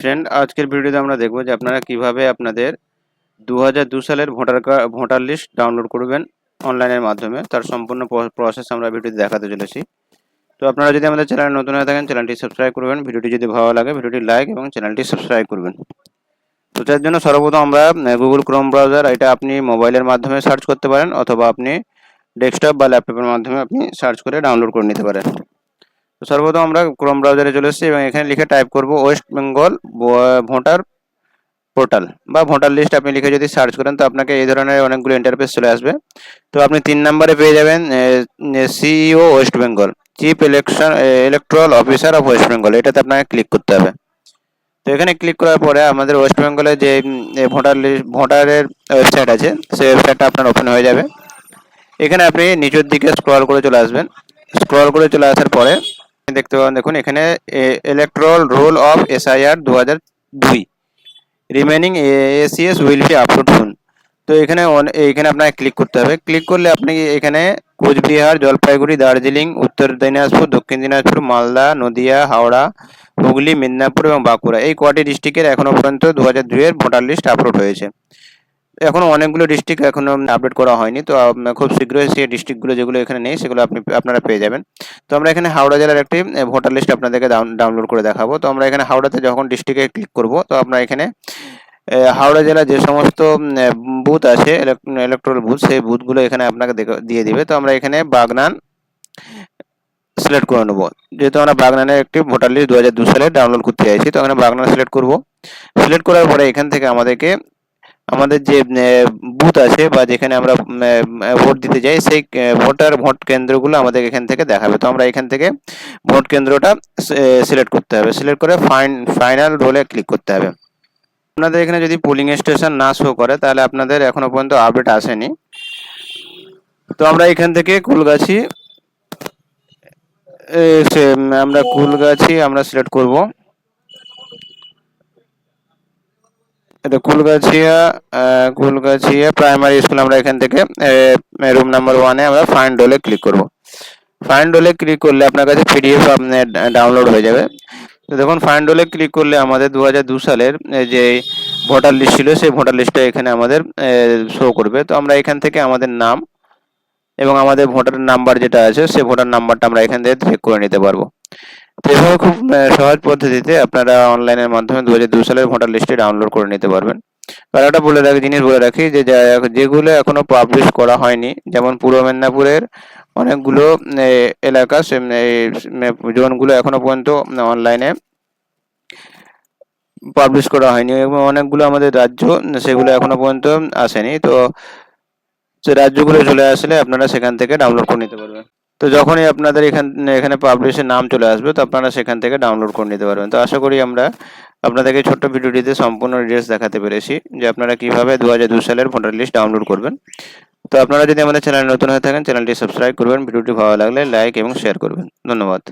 Friend আজকের ভিডিওতে আমরা দেখব যে আপনারা কীভাবে আপনাদের দু সালের ভোটার ভোটার লিস্ট ডাউনলোড করবেন অনলাইনের মাধ্যমে। তার সম্পূর্ণ প্রসেস আমরা ভিডিওতে দেখাতে চলেছি। তো আপনারা যদি আমাদের চ্যানেলে নতুন হয়ে থাকেন চ্যানেলটি সাবস্ক্রাইব করবেন। ভিডিওটি যদি ভালো লাগে ভিডিওটি লাইক এবং চ্যানেলটি সাবস্ক্রাইব করবেন। তো তার জন্য সর্বপ্রথম আমরা গুগল ক্রোম ব্রাউজার এটা আপনি মোবাইলের মাধ্যমে সার্চ করতে পারেন, অথবা আপনি ডেস্কটপ বা ল্যাপটপের মাধ্যমে আপনি সার্চ করে ডাউনলোড করে নিতে পারেন। তো সর্বপ্রথম আমরা ক্রোম ব্রাউজারে চলে এসেছি এবং এখানে লিখে টাইপ করব ওয়েস্ট বেঙ্গল ভোটার পোর্টাল বা ভোটার লিস্ট আপনি লিখে যদি সার্চ করেন তো আপনাকে এই ধরনের অনেকগুলো ইন্টারফেস চলে আসবে। তো আপনি তিন নম্বরে পেয়ে যাবেন CEO West Bengal chief election electoral officer of West Bengal এটাতে আপনাকে ক্লিক করতে হবে। তো এখানে ক্লিক করার পরে আমাদের ওয়েস্ট বেঙ্গলের যে ভোটার লিস্ট ভোটারের ওয়েবসাইট আছে, সেই ওয়েবসাইটটা আপনার ওপেন হয়ে যাবে। এখানে আপনি নিচের দিকে স্ক্রল করে চলে আসবেন। স্ক্রল করে চলে আসার পরে দেখতে পাবেন, দেখুন, এখানে ইলেকট্রাল রোল অফ এসআইআর দু হাজার দুই। Remaining ACs will be upload soon তো এখানে এখানে আপনাকে ক্লিক করতে হবে। ক্লিক করলে আপনি এখানে কোচবিহার, জলপাইগুড়ি, দার্জিলিং, উত্তর দিনাজপুর, দক্ষিণ দিনাজপুর, মালদা, নদিয়া, হাওড়া, হুগলি, মেদিনীপুর এবং বাঁকুড়া। এই কটি ডিস্ট্রিক্টের এখনও পর্যন্ত দু হাজার দুইয়ের ভোটার লিস্ট আপলোড হয়েছে। এখনও অনেকগুলো ডিস্ট্রিক্ট এখনও আপডেট করা হয়নি। তো খুব শীঘ্রই সেই ডিস্ট্রিক্টগুলো যেগুলো এখানে নেই, সেগুলো আপনি, আপনারা পেয়ে যাবেন। তো, আমরা এখানে হাওড়া জেলার একটি ভোটার লিস্ট আপনাদেরকে ডাউনলোড করে দেখাবো। তো, আমরা এখানে হাওড়াতে যখন ডিস্ট্রিক্টে ক্লিক করব, তো, আমরা এখানে হাওড়া জেলার যে সমস্ত বুথ আছে ইলেকট্রাল বুথ সেই বুথগুলো এখানে আপনাকে দিয়ে দিবে। তো, আমরা এখানে বাগনান সিলেক্ট করে নেব। যেহেতু আমরা বাগনানের একটি ভোটার লিস্ট দু সালে ডাউনলোড করতে চাইছি, তো আমরা বাগনান সিলেক্ট করব। সিলেক্ট করার পরে এখান থেকে আমাদেরকে আমাদের যে বুথ আছে বা যেখানে আমরা ভোট দিতে যাই, সেই ভোটার ভোট কেন্দ্রগুলো আমাদের এখান থেকে দেখাবে। তো আমরা এখান থেকে ভোট কেন্দ্রটা সিলেক্ট করতে হবে। সিলেক্ট করে ফাইন ফাইনাল রোলে ক্লিক করতে হবে। আপনাদের এখানে যদি পোলিং স্টেশন না শো করে, তাহলে আপনাদের এখনও পর্যন্ত আপডেট আসেনি। তো আমরা এখান থেকে কুলগাছি আমরা কুলগাছি, আমরা সিলেক্ট করব। এটা কুলগাছিয়া কুলগাছিয়া প্রাইমারি স্কুল আমরা এখান থেকে রুম নাম্বার ওয়ানে আমরা ফাইন্ড ডোলে ক্লিক করব। ফাইন্ড ডোলে ক্লিক করলে আপনার কাছে পিডিএফ আপনার ডাউনলোড হয়ে যাবে। তো দেখুন ফাইন্ড ডোলে ক্লিক করলে আমাদের দু সালের যে ভোটার লিস্ট ছিল, সেই ভোটার লিস্টটা এখানে আমাদের শো করবে। তো আমরা এখান থেকে আমাদের নাম এবং আমাদের ভোটার নাম্বার যেটা আছে, সেই ভোটার নাম্বারটা আমরা এখান থেকে চেক করে নিতে পারব। এভাবে খুব সহজ পদ্ধতিতে আপনারা অনলাইনের মাধ্যমে দু হাজার দু সালের ভোটার লিস্টে ডাউনলোড করে নিতে পারবেন। আর একটা বলে রাখি, জিনিস বলে রাখি যে যেগুলো এখনও পাবলিশ করা হয়নি, যেমন পূর্ব মেদিনীপুরের অনেকগুলো এলাকা জোনগুলো এখনও পর্যন্ত অনলাইনে পাবলিশ করা হয়নি এবং অনেকগুলো আমাদের রাজ্য, সেগুলো এখনও পর্যন্ত আসেনি। তো সে রাজ্যগুলো চলে আসলে আপনারা সেখান থেকে ডাউনলোড করে নিতে পারবেন। তো যখনই আপনাদের এখান, এখানে পাবলিশের নাম চলে আসবে, তো আপনারা সেখান থেকে ডাউনলোড করে নিতে পারবেন। তো আশা করি আমরা আপনাদেরকে ছোট্ট ভিডিওটিতে সম্পূর্ণ ডিটেলস দেখাতে পেরেছি যে আপনারা কীভাবে দু হাজার সালের ভোটার লিস্ট ডাউনলোড করবেন। তো আপনারা যদি আমাদের চ্যানেল নতুন হয়ে থাকেন চ্যানেলটি সাবস্ক্রাইব করবেন, ভিডিওটি ভালো লাগলে লাইক এবং শেয়ার করবেন। ধন্যবাদ।